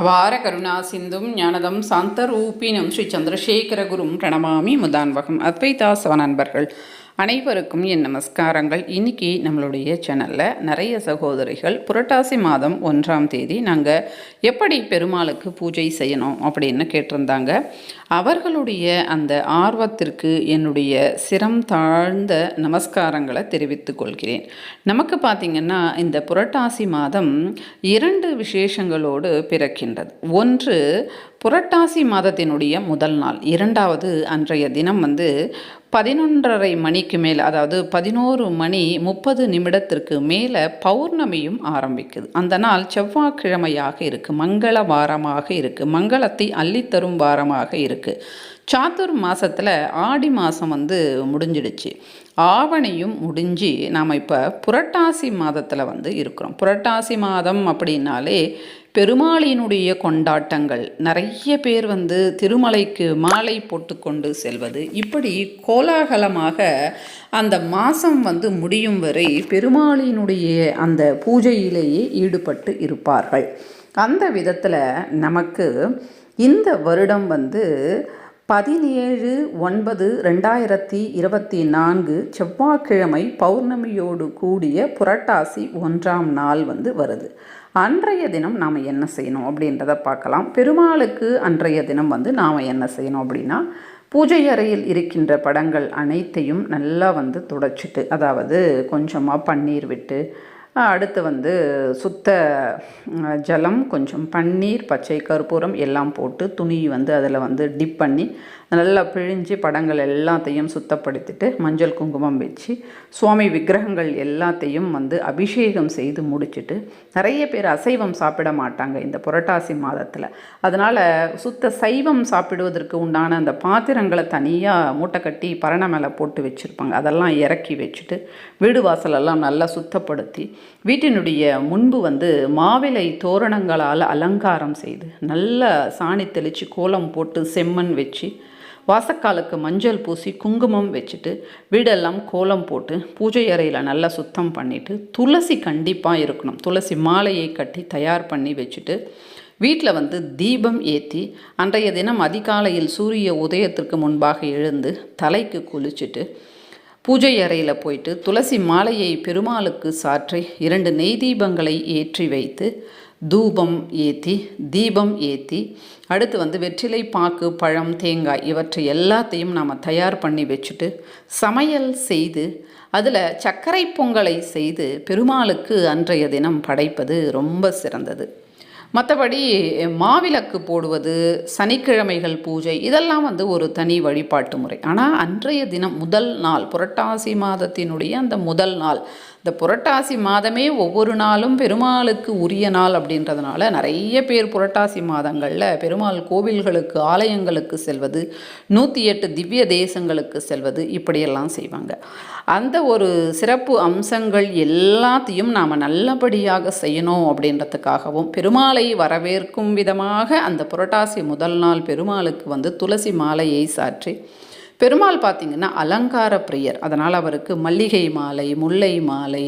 அபார கருணா சிந்தும் ஞானதம் சாந்தரூபினம் ஸ்ரீ சந்திரசேகரகுரும் பிரணமாமி முதான்வகம். அத்வைதாசவ நண்பர்கள். அனைவருக்கும் என் நமஸ்காரங்கள். இன்னைக்கு நம்மளுடைய சேனலில் நிறைய சகோதரிகள் புரட்டாசி மாதம் ஒன்றாம் தேதி நாங்கள் எப்படி பெருமாளுக்கு பூஜை செய்யணும் அப்படின்னு கேட்டிருந்தாங்க. அவர்களுடைய அந்த ஆர்வத்திற்கு என்னுடைய சிரம் தாழ்ந்த நமஸ்காரங்களை தெரிவித்துக் கொள்கிறேன். நமக்கு பார்த்திங்கன்னா இந்த புரட்டாசி மாதம் இரண்டு விசேஷங்களோடு பிறக்கின்றது. ஒன்று புரட்டாசி மாதத்தினுடைய முதல் நாள் இரண்டாவது அன்றைய தினம் வந்து பதினொன்றரை மணிக்கு மேலே அதாவது பதினோரு மணி முப்பது நிமிடத்திற்கு மேலே பௌர்ணமியும் ஆரம்பிக்குது. அந்த நாள் செவ்வாய்க்கிழமையாக இருக்குது மங்கள வாரமாக இருக்குது மங்களத்தை அள்ளித்தரும் வாரமாக இருக்குது சாத்துர் மாதத்தில் ஆடி மாதம் வந்து முடிஞ்சிடுச்சு. ஆவணியும் முடிஞ்சு நாம் இப்போ புரட்டாசி மாதத்தில் வந்து இருக்கிறோம். புரட்டாசி மாதம் அப்படின்னாலே பெருமாளினுடைய கொண்டாட்டங்கள். நிறைய பேர் வந்து திருமலைக்கு மாலை போட்டுக்கொண்டு செல்வது. இப்படி கோலாகலமாக அந்த மாதம் வந்து முடியும் வரை பெருமாளினுடைய அந்த பூஜையிலேயே ஈடுபட்டு இருப்பார்கள். அந்த விதத்தில் நமக்கு இந்த வருடம் வந்து பதினேழு ஒன்பது ரெண்டாயிரத்தி இருபத்தி நான்கு செவ்வாய்க்கிழமை பௌர்ணமியோடு கூடிய புரட்டாசி ஒன்றாம் நாள் வந்து வருது. அன்றைய தினம் நாம் என்ன செய்யணும் அப்படின்றத பார்க்கலாம். பெருமாளுக்கு அன்றைய தினம் வந்து நாம் என்ன செய்யணும் அப்படின்னா பூஜை அறையில் இருக்கின்ற படங்கள் அனைத்தையும் நல்லா வந்து துடைச்சிட்டு அதாவது கொஞ்சமாக பன்னீர் விட்டு அடுத்து வந்து சுத்த ஜலம் கொஞ்சம் பன்னீர் பச்சை கற்பூரம் எல்லாம் போட்டு துணி வந்து அதில் வந்து டிப் பண்ணி நல்லா பிழிஞ்சு படங்கள் எல்லாத்தையும் சுத்தப்படுத்திட்டு மஞ்சள் குங்குமம் வச்சு சுவாமி விக்கிரகங்கள் எல்லாத்தையும் வந்து அபிஷேகம் செய்து முடிச்சுட்டு நிறைய பேர் அசைவம் சாப்பிட மாட்டாங்க இந்த புரட்டாசி மாதத்தில். அதனால் சுத்த சைவம் சாப்பிடுவதற்கு உண்டான அந்த பாத்திரங்களை தனியாக மூட்டை கட்டி பரண மேலே போட்டு வச்சுருப்பாங்க. அதெல்லாம் இறக்கி வச்சுட்டு வீடு வாசலெல்லாம் நல்லா சுத்தப்படுத்தி வீட்டினுடைய முன்பு வந்து மாவிலை தோரணங்களால் அலங்காரம் செய்து நல்ல சாணி தெளித்து கோலம் போட்டு செம்மண் வச்சு வாசக்காலுக்கு மஞ்சள் பூசி குங்குமம் வச்சுட்டு வீடெல்லாம் கோலம் போட்டு பூஜை அறையில் நல்லா சுத்தம் பண்ணிவிட்டு துளசி கண்டிப்பாக இருக்கணும். துளசி மாலையை கட்டி தயார் பண்ணி வச்சுட்டு வீட்டில் வந்து தீபம் ஏற்றி அன்றைய தினம் அதிகாலையில் சூரிய உதயத்திற்கு முன்பாக எழுந்து தலைக்கு குளிச்சுட்டு பூஜை அறையில் போயிட்டு துளசி மாலையை பெருமாளுக்கு சாற்றி இரண்டு நெய் தீபங்களை ஏற்றி வைத்து தூபம் ஏற்றி தீபம் ஏற்றி அடுத்து வந்து வெற்றிலை பாக்கு பழம் தேங்காய் இவற்றை எல்லாத்தையும் நாம் தயார் பண்ணி வச்சுட்டு சமையல் செய்து அதில் சர்க்கரை பொங்கலை செய்து பெருமாளுக்கு அன்றைய தினம் படைப்பது ரொம்ப சிறந்தது. மற்றபடி மாவிளக்கு போடுவது சனிக்கிழமைகள் பூஜை இதெல்லாம் வந்து ஒரு தனி வழிபாட்டு முறை. ஆனால் அன்றைய தினம் முதல் நாள் புரட்டாசி மாதத்தினுடைய அந்த முதல் நாள் இந்த புரட்டாசி மாதமே ஒவ்வொரு நாளும் பெருமாளுக்கு உரிய நாள் அப்படின்றதுனால நிறைய பேர் புரட்டாசி மாதங்களில் பெருமாள் கோவில்களுக்கு ஆலயங்களுக்கு செல்வது நூற்றி எட்டு திவ்ய தேசங்களுக்கு செல்வது இப்படியெல்லாம் செய்வாங்க. அந்த ஒரு சிறப்பு அம்சங்கள் எல்லாத்தையும் நாம் நல்லபடியாக செய்யணும் அப்படின்றதுக்காகவும் பெருமாளை வரவேற்கும் விதமாக அந்த புரட்டாசி முதல் நாள் பெருமாளுக்கு வந்து துளசி மாலையை சாற்றி பெருமாள் பார்த்திங்கன்னா அலங்கார பிரியர். அதனால் அவருக்கு மல்லிகை மாலை முல்லை மாலை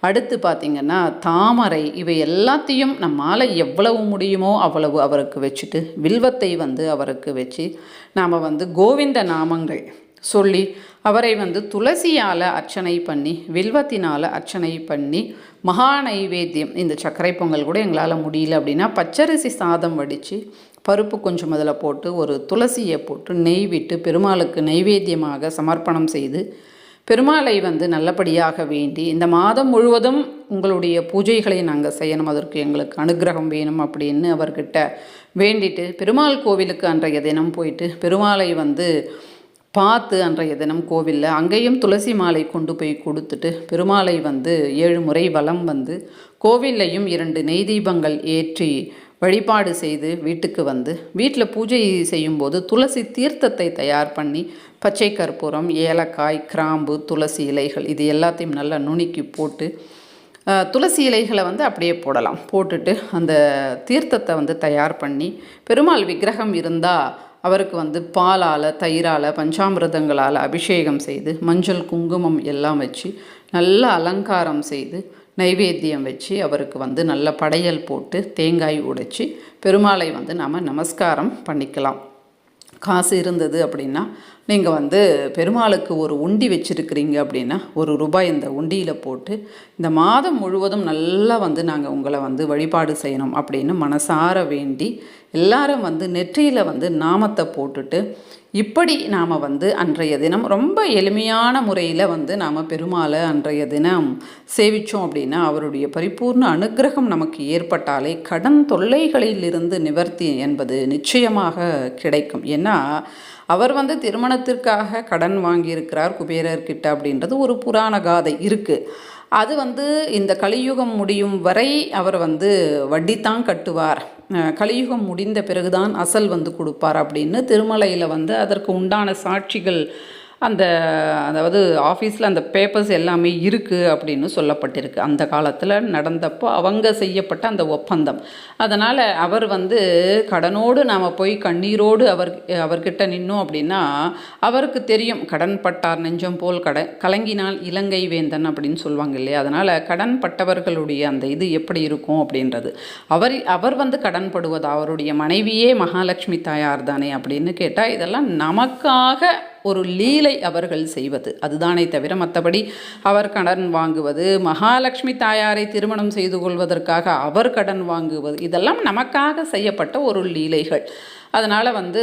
அடுத்து பார்த்திங்கன்னா தாமரை இவை எல்லாத்தையும் நம் மாலை எவ்வளவு முடியுமோ அவ்வளவு அவருக்கு வச்சுட்டு வில்வத்தை வந்து அவருக்கு வச்சு நாம் வந்து கோவிந்த நாமங்கள் சொல்லி அவரை வந்து துளசியால் அர்ச்சனை பண்ணி வில்வத்தினால் அர்ச்சனை பண்ணி மகா நைவேத்தியம் இந்த சர்க்கரை பொங்கல் கூட எங்களால் முடியல அப்படின்னா பச்சரிசி சாதம் வடித்து பருப்பு கொஞ்சம் அதில் போட்டு ஒரு துளசியை போட்டு நெய் விட்டு பெருமாளுக்கு நைவேத்தியமாக சமர்ப்பணம் செய்து பெருமாளை வந்து நல்லபடியாக வேண்டி இந்த மாதம் முழுவதும் உங்களுடைய பூஜைகளை நாங்கள் செய்யணும் அதற்கு எங்களுக்கு அனுகிரகம் வேணும் அப்படின்னு அவர்கிட்ட வேண்டிட்டு பெருமாள் கோவிலுக்கு அன்றைய தினம் போயிட்டு பெருமாளை வந்து பார்த்து அன்றைய தினம் கோவிலில் அங்கேயும் துளசி மாலை கொண்டு போய் கொடுத்துட்டு பெருமாளை வந்து ஏழு முறை வலம் வந்து கோவில்லையும் இரண்டு நெய் தீபங்கள் ஏற்றி வழிபாடு செய்து வீட்டுக்கு வந்து வீட்டில் பூஜை செய்யும்போது துளசி தீர்த்தத்தை தயார் பண்ணி பச்சை கற்பூரம் ஏலக்காய் கிராம்பு துளசி இலைகள் இது எல்லாத்தையும் நல்லா நுணுக்கி போட்டு துளசி இலைகளை வந்து அப்படியே போடலாம். போட்டுட்டு அந்த தீர்த்தத்தை வந்து தயார் பண்ணி பெருமாள் விக்கிரகம் இருந்தால் அவருக்கு வந்து பாலால் தயிரால் பஞ்சாமிரதங்களால் அபிஷேகம் செய்து மஞ்சள் குங்குமம் எல்லாம் வச்சு நல்ல அலங்காரம் செய்து நைவேத்தியம் வச்சு அவருக்கு வந்து நல்ல படையல் போட்டு தேங்காய் உடைச்சி பெருமாளை வந்து நாம் நமஸ்காரம் பண்ணிக்கலாம். காசு இருந்தது அப்படின்னா நீங்கள் வந்து பெருமாளுக்கு ஒரு உண்டி வச்சுருக்கிறீங்க அப்படின்னா ஒரு ரூபாய் இந்த உண்டியில் போட்டு இந்த மாதம் முழுவதும் நல்லா வந்து நாங்கள் உங்களை வந்து வழிபாடு செய்யணும் அப்படின்னு மனசார வேண்டி எல்லாரும் வந்து நெற்றியில் வந்து நாமத்தை போட்டுட்டு இப்படி நாம் வந்து அன்றைய தினம் ரொம்ப எளிமையான முறையில் வந்து நாம் பெருமாளை அன்றைய தினம் சேவித்தோம் அப்படின்னா அவருடைய பரிபூர்ண அனுகிரகம் நமக்கு ஏற்பட்டாலே கடன் தொல்லைகளிலிருந்து நிவர்த்தி என்பது நிச்சயமாக கிடைக்கும். ஏன்னா அவர் வந்து திருமணத்திற்காக கடன் வாங்கியிருக்கிறார் குபேரர்கிட்ட அப்படின்றது ஒரு புராண காதை இருக்குது அது வந்து இந்த கலியுகம் முடியும் வரை அவர் வந்து வட்டித்தான் கட்டுவார். கலியுகம் முடிந்த பிறகுதான் அசல் வந்து கொடுப்பார் அப்படின்னு திருமலையில் வந்து அதற்கு உண்டான சாட்சிகள் அந்த அதாவது ஆஃபீஸில் அந்த பேப்பர்ஸ் எல்லாமே இருக்குது அப்படின்னு சொல்லப்பட்டிருக்கு. அந்த காலத்தில் நடந்தப்போ அவங்க செய்யப்பட்ட அந்த ஒப்பந்தம். அதனால் அவர் வந்து கடனோடு நாம் போய் கண்ணீரோடு அவர் அவர்கிட்ட நின்னோம் அப்படின்னா அவருக்கு தெரியும் கடன் பட்டார் நெஞ்சம் போல் கடன் கலங்கினால் இலங்கை வேந்தன் அப்படின்னு சொல்லுவாங்க இல்லையா? அதனால் கடன் பட்டவர்களுடைய அந்த இது எப்படி இருக்கும் அப்படின்றது. அவர் அவர் வந்து கடன்படுவது அவருடைய மனைவியே மகாலட்சுமி தாயார் தானே அப்படின்னு கேட்டால் இதெல்லாம் நமக்காக ஒரு லீலை அவர்கள் செய்வது. அதுதானே தவிர மற்றபடி அவர் கடன் வாங்குவது மகாலட்சுமி தாயாரை திருமணம் செய்து கொள்வதற்காக அவர் கடன் வாங்குவது இதெல்லாம் நமக்காக செய்யப்பட்ட ஒரு லீலைகள். அதனால் வந்து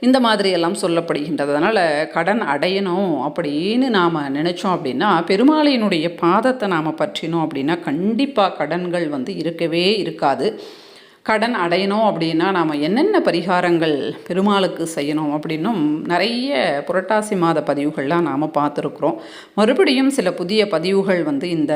இந்த மாதிரியெல்லாம் சொல்லப்படுகின்றது. அதனால் கடன் அடையணும் அப்படின்னு நாம் நினச்சோம் அப்படின்னா பெருமாளையினுடைய பாதத்தை நாம் பற்றினோம் அப்படின்னா கண்டிப்பாக கடன்கள் வந்து இருக்கவே இருக்காது. கடன் அடையணும் அப்படின்னா நாம் என்னென்ன பரிகாரங்கள் பெருமாளுக்கு செய்யணும் அப்படின்னும் நிறைய புரட்டாசி மாத பதிவுகள்லாம் நாம் பார்த்துருக்குறோம். மறுபடியும் சில புதிய பதிவுகள் வந்து இந்த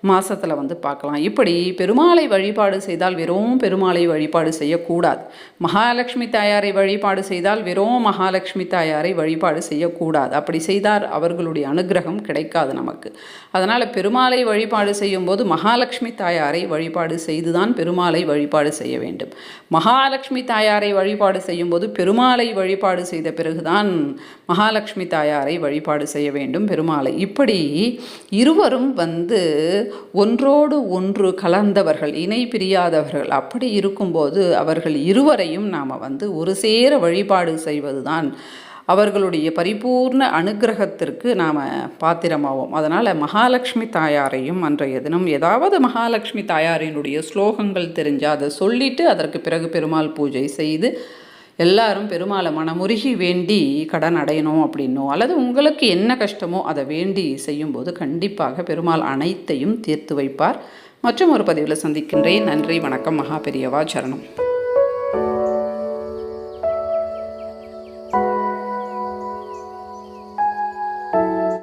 மாதத்தில் வந்து பார்க்கலாம். இப்படி பெருமாளை வழிபாடு செய்தால் வெறும் பெருமாளை வழிபாடு செய்யக்கூடாது. மகாலட்சுமி தாயாரை வழிபாடு செய்தால் வெறும் மகாலட்சுமி தாயாரை வழிபாடு செய்யக்கூடாது. அப்படி செய்தார் அவர்களுடைய அனுகிரகம் கிடைக்காது நமக்கு. அதனால் பெருமாளை வழிபாடு செய்யும்போது மகாலட்சுமி தாயாரை வழிபாடு செய்துதான் பெருமாளை வழிபாடு செய்ய வேண்டும். மகாலட்சுமி தாயாரை வழிபாடு செய்யும்போது பெருமாளை வழிபாடு செய்த பிறகுதான் மகாலட்சுமி தாயாரை வழிபாடு செய்ய வேண்டும் பெருமாளை. இப்படி இருவரும் வந்து ஒன்றோடு ஒன்று கலந்தவர்கள் இணை பிரியாதவர்கள். அப்படி இருக்கும்போது அவர்கள் இருவரையும் நாம் வந்து ஒரு சேர வழிபாடு செய்வதுதான் அவர்களுடைய பரிபூர்ண அனுகிரகத்திற்கு நாம் பாத்திரமாவோம். அதனால் மகாலட்சுமி தாயாரையும் அன்றைய தினம் ஏதாவது மகாலட்சுமி தாயாரினுடைய ஸ்லோகங்கள் தெரிஞ்சால் அதை சொல்லிவிட்டு அதற்கு பிறகு பெருமாள் பூஜை செய்து எல்லாரும் பெருமாளை மனமுருகி வேண்டி கடன் அடையணும் அப்படின்னோ அல்லது உங்களுக்கு என்ன கஷ்டமோ அதை வேண்டி செய்யும்போது கண்டிப்பாக பெருமாள் அனைத்தையும் தீர்த்து வைப்பார். மற்றும் ஒரு பதிவில் சந்திக்கின்றேன். நன்றி வணக்கம் மகா பெரியவா சரணம்.